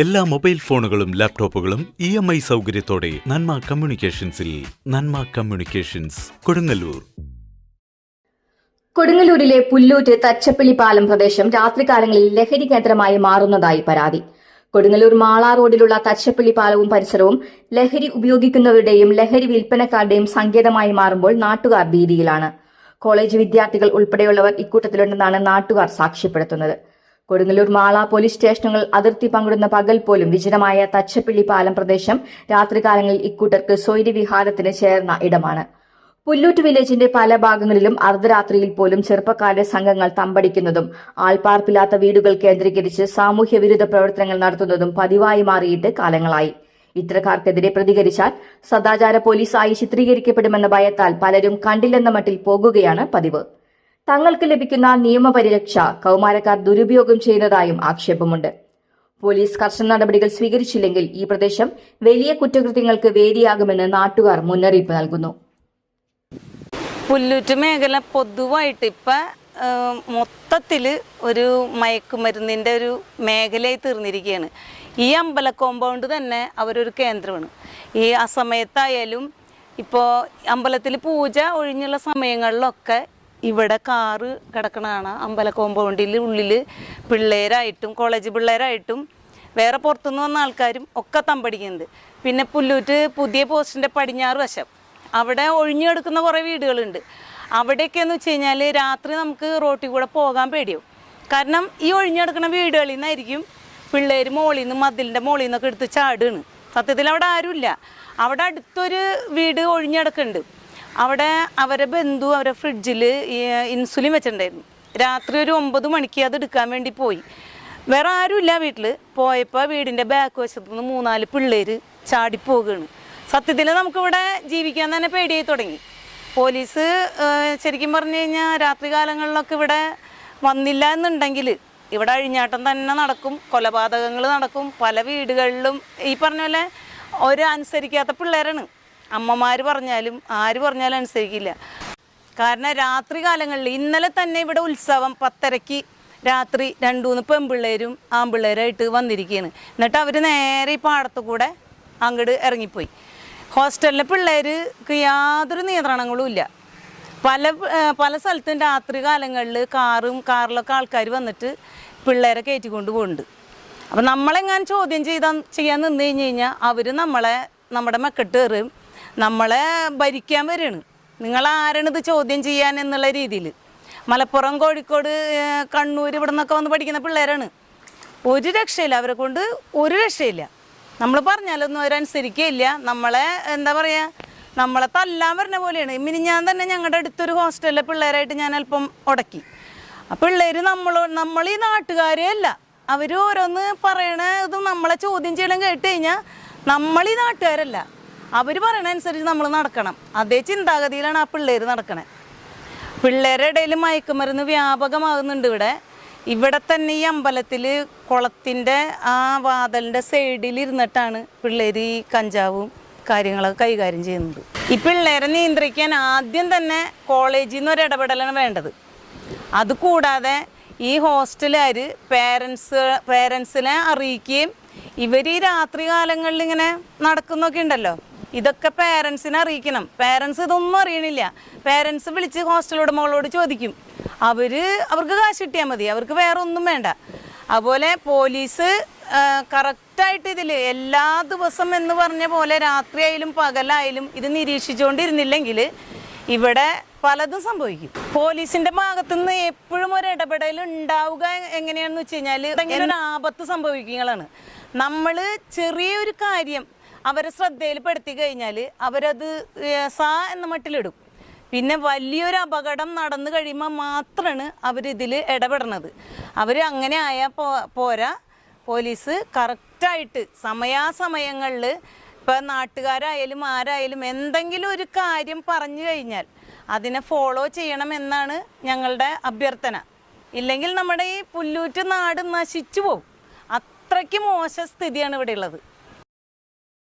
എല്ലാ മൊബൈൽ ഫോണുകളും ലാപ്ടോപ്പുകളും ഇ എം ഐ സൗകര്യത്തോടെ നന്മ കമ്മ്യൂണിക്കേഷൻസിൽ നന്മ കമ്മ്യൂണിക്കേഷൻസ് കൊടുങ്ങല്ലൂർ. കൊടുങ്ങല്ലൂരിലെ പുല്ലൂറ്റ് തച്ചപ്പള്ളി പാലം പ്രദേശം രാത്രികാലങ്ങളിൽ ലഹരി കേന്ദ്രമായി മാറുന്നതായി പരാതി. കൊടുങ്ങല്ലൂർ മാളാ റോഡിലുള്ള തച്ചപ്പള്ളി പാലവും പരിസരവും ലഹരി ഉപയോഗിക്കുന്നവരുടെയും ലഹരി വിൽപ്പനക്കാരുടെയും സങ്കേതമായി മാറുമ്പോൾ നാട്ടുകാർ ഭീതിയിലാണ്. കോളേജ് വിദ്യാർത്ഥികൾ ഉൾപ്പെടെയുള്ളവർ ഇക്കൂട്ടത്തിലുണ്ടെന്നാണ് നാട്ടുകാർ സാക്ഷ്യപ്പെടുത്തുന്നത്. കൊടുങ്ങല്ലൂർ മാള പോലീസ് സ്റ്റേഷനുകൾ അതിർത്തി പങ്കിടുന്ന പകൽ പോലും വിജനമായ തച്ചപ്പിള്ളി പാലം പ്രദേശം രാത്രികാലങ്ങളിൽ ഇക്കൂട്ടർക്ക് സ്വൈര്യവിഹാരത്തിന് ചേർന്ന ഇടമാണ്. പുല്ലൂറ്റ് വില്ലേജിന്റെ പല ഭാഗങ്ങളിലും അർദ്ധരാത്രിയിൽ പോലും ചെറുപ്പക്കാരുടെ സംഘങ്ങൾ തമ്പടിക്കുന്നതും ആൾപ്പാർപ്പില്ലാത്ത വീടുകൾ കേന്ദ്രീകരിച്ച് സാമൂഹ്യ വിരുദ്ധ പ്രവർത്തനങ്ങൾ നടത്തുന്നതും പതിവായി മാറിയിട്ട് കാലങ്ങളായി. ഇത്തരക്കാർക്കെതിരെ പ്രതികരിച്ചാൽ സദാചാര പോലീസായി ചിത്രീകരിക്കപ്പെടുമെന്ന ഭയത്താൽ പലരും കണ്ടില്ലെന്ന മട്ടിൽ പോകുകയാണ് പതിവ്. തങ്ങൾക്ക് ലഭിക്കുന്ന നിയമപരിരക്ഷ കൗമാരക്കാർ ദുരുപയോഗം ചെയ്യുന്നതായും ആക്ഷേപമുണ്ട്. പോലീസ് കർശന നടപടികൾ സ്വീകരിച്ചില്ലെങ്കിൽ ഈ പ്രദേശം വലിയ കുറ്റകൃത്യങ്ങൾക്ക് വേദിയാകുമെന്ന് നാട്ടുകാർ മുന്നറിയിപ്പ് നൽകുന്നു. പുല്ലൂറ്റ് മേഖല പൊതുവായിട്ട് ഇപ്പൊ മൊത്തത്തിൽ ഒരു മയക്കുമരുന്നിന്റെ ഒരു മേഖലയായി തീർന്നിരിക്കുകയാണ് ഈ അമ്പല കോമ്പൗണ്ട് തന്നെ അവരൊരു കേന്ദ്രമാണ്. ഈ അസമയത്തായാലും സമയത്തായാലും ഇപ്പോൾ അമ്പലത്തിൽ പൂജ ഒഴിഞ്ഞുള്ള സമയങ്ങളിലൊക്കെ ഇവിടെ കാറ് കിടക്കണതാണ് അമ്പല കോമ്പൗണ്ടിൽ ഉള്ളിൽ പിള്ളേരായിട്ടും കോളേജ് പിള്ളേരായിട്ടും. വേറെ പുറത്തുനിന്ന് വന്ന ആൾക്കാരും ഒക്കെ തമ്പടിക്കുന്നുണ്ട്. പിന്നെ പുല്ലൂറ്റ് പുതിയ പോസ്റ്റിന്റെ പടിഞ്ഞാറ് വശം. അവിടെ ഒഴിഞ്ഞു കിടക്കുന്ന കുറേ വീടുകളുണ്ട്. അവിടെയൊക്കെയെന്ന് വെച്ച് കഴിഞ്ഞാൽ രാത്രി നമുക്ക് റോട്ടിൽ കൂടെ പോകാൻ പേടിയാവും. കാരണം ഈ ഒഴിഞ്ഞെടുക്കുന്ന വീടുകളിൽ നിന്നായിരിക്കും പിള്ളേർ മോളിൽ നിന്ന് മതിലിന്റെ മോളിൽ നിന്നൊക്കെ എടുത്ത് ചാടുകയാണ്. സത്യത്തിൽ അവിടെ ആരുമില്ല. അവിടെ അടുത്തൊരു വീട് ഒഴിഞ്ഞു കിടക്കുന്നുണ്ട് അവിടെ അവരെ ബന്ധു അവരെ ഫ്രിഡ്ജിൽ ഇൻസുലിൻ വെച്ചിട്ടുണ്ടായിരുന്നു. രാത്രി ഒരു ഒമ്പത് മണിക്ക് അത് എടുക്കാൻ വേണ്ടി പോയി. വേറെ ആരുമില്ല വീട്ടിൽ പോയപ്പോൾ വീടിന്റെ ബാക്ക് വശത്തു നിന്ന് മൂന്നാൽ പിള്ളേർ ചാടിപ്പോകുകയാണ് സത്യത്തിൽ നമുക്കിവിടെ ജീവിക്കാൻ തന്നെ പേടിയായി തുടങ്ങി. പോലീസ് ശരിക്കും പറഞ്ഞു കഴിഞ്ഞാൽ രാത്രി കാലങ്ങളിലൊക്കെ ഇവിടെ വന്നില്ല എന്നുണ്ടെങ്കിൽ ഇവിടെ അഴിഞ്ഞാട്ടം തന്നെ നടക്കും കൊലപാതകങ്ങൾ നടക്കും പല വീടുകളിലും ഈ പറഞ്ഞ പോലെ ഒരു അനുസരിക്കാത്ത പിള്ളേരാണ്. അമ്മമാർ പറഞ്ഞാലും ആര് പറഞ്ഞാലും അനുസരിക്കില്ല. കാരണം രാത്രി കാലങ്ങളിൽ ഇന്നലെ തന്നെ ഇവിടെ ഉത്സവം പത്തരയ്ക്ക് രാത്രി രണ്ടു മൂന്ന് പെൺപിള്ളേരും ആൺപിള്ളേരായിട്ട് വന്നിരിക്കുകയാണ് എന്നിട്ട് അവർ നേരെ ഈ പാടത്തു കൂടെ അങ്ങോട്ട് ഇറങ്ങിപ്പോയി. ഹോസ്റ്റലിലെ പിള്ളേർക്ക് യാതൊരു നിയന്ത്രണങ്ങളും ഇല്ല. പല പല സ്ഥലത്തും രാത്രി കാലങ്ങളിൽ കാറും കാറിലൊക്കെ ആൾക്കാർ വന്നിട്ട് പിള്ളേരെ കയറ്റിക്കൊണ്ട് പോകുന്നുണ്ട് അപ്പം നമ്മളെങ്ങാൻ ചോദ്യം ചെയ്താൽ ചെയ്യാൻ നിന്ന് കഴിഞ്ഞ് കഴിഞ്ഞാൽ അവർ നമ്മളെ നമ്മുടെ മെക്കെട്ട് കയറും. നമ്മളെ ഭരിക്കാൻ വരികയാണ് നിങ്ങൾ ആരാണിത് ചോദ്യം ചെയ്യാൻ എന്നുള്ള രീതിയിൽ. മലപ്പുറം കോഴിക്കോട് കണ്ണൂർ ഇവിടെ നിന്നൊക്കെ വന്ന് പഠിക്കുന്ന പിള്ളേരാണ്. ഒരു രക്ഷയില്ല അവരെ കൊണ്ട് ഒരു രക്ഷയില്ല. നമ്മൾ പറഞ്ഞാലൊന്നും അവരനുസരിക്കുകയില്ല നമ്മളെ എന്താ പറയുക നമ്മളെ തല്ലാൻ വരുന്ന പോലെയാണ്. ഇമ്മിനി ഞാൻ തന്നെ ഞങ്ങളുടെ അടുത്തൊരു ഹോസ്റ്റലിലെ പിള്ളേരായിട്ട് ഞാൻ അല്പം ഉടക്കി ആ പിള്ളേർ നമ്മൾ നമ്മൾ ഈ നാട്ടുകാരെ അല്ല. അവർ ഓരോന്ന് ഇതും നമ്മളെ ചോദ്യം ചെയ്യണം കേട്ട് കഴിഞ്ഞാൽ നമ്മൾ ഈ നാട്ടുകാരല്ല. അവർ പറയണനുസരിച്ച് നമ്മൾ നടക്കണം. അതേ ചിന്താഗതിയിലാണ് ആ പിള്ളേർ നടക്കണത് പിള്ളേരുടെ ഇടയിൽ മയക്കുമരുന്ന് വ്യാപകമാകുന്നുണ്ട് ഇവിടെ. ഇവിടെ തന്നെ ഈ അമ്പലത്തിൽ കുളത്തിന്റെ ആ വാതലിന്റെ സൈഡിൽ ഇരുന്നിട്ടാണ് പിള്ളേർ ഈ കഞ്ചാവും കാര്യങ്ങളൊക്കെ കൈകാര്യം ചെയ്യുന്നത്. ഈ പിള്ളേരെ നിയന്ത്രിക്കാൻ ആദ്യം തന്നെ കോളേജിൽ നിന്ന് ഒരു ഇടപെടലാണ് വേണ്ടത്. അതുകൂടാതെ ഈ ഹോസ്റ്റലുകാർ പേരൻസ് പേരൻസിനെ അറിയിക്കുകയും ഇവർ ഈ രാത്രി കാലങ്ങളിൽ ഇങ്ങനെ നടക്കുന്നൊക്കെ ഉണ്ടല്ലോ. ഇതൊക്കെ പേരൻസിനെ അറിയിക്കണം. പേരൻസ് ഇതൊന്നും അറിയണില്ല. പേരൻസ് വിളിച്ച് ഹോസ്റ്റൽ ഉടമകളോട് ചോദിക്കും. അവർ അവർക്ക് കാശ് കിട്ടിയാൽ മതി. അവർക്ക് വേറെ ഒന്നും വേണ്ട. അതുപോലെ പോലീസ് കറക്റ്റായിട്ട് ഇതിൽ എല്ലാ ദിവസം എന്ന് പറഞ്ഞ പോലെ രാത്രിയായാലും പകലായാലും ഇത് നിരീക്ഷിച്ചുകൊണ്ടിരുന്നില്ലെങ്കിൽ ഇവിടെ പലതും സംഭവിക്കും. പോലീസിന്റെ ഭാഗത്തു നിന്ന് എപ്പോഴും ഒരു ഇടപെടൽ ഉണ്ടാവുക എങ്ങനെയാണെന്ന് വെച്ച് കഴിഞ്ഞാൽ ഒരു ആപത്ത് സംഭവിക്കുന്നതാണ് നമ്മൾ ചെറിയൊരു കാര്യം അവരെ ശ്രദ്ധയിൽപ്പെടുത്തി കഴിഞ്ഞാൽ അവരത് സാ എന്ന മട്ടിലിടും. പിന്നെ വലിയൊരു അപകടം നടന്നു കഴിയുമ്പോൾ മാത്രമാണ് അവരിതിൽ ഇടപെടണത്. അവർ അങ്ങനെ ആയാൽ പോരാ. പോലീസ് കറക്റ്റായിട്ട് സമയാസമയങ്ങളിൽ ഇപ്പം നാട്ടുകാരായാലും ആരായാലും എന്തെങ്കിലും ഒരു കാര്യം പറഞ്ഞു കഴിഞ്ഞാൽ അതിനെ ഫോളോ ചെയ്യണമെന്നാണ് ഞങ്ങളുടെ അഭ്യർത്ഥന. ഇല്ലെങ്കിൽ നമ്മുടെ ഈ പുല്ലൂറ്റ് നാട് നശിച്ചു പോകും അത്രയ്ക്ക് മോശ സ്ഥിതിയാണ് ഇവിടെ ഉള്ളത്.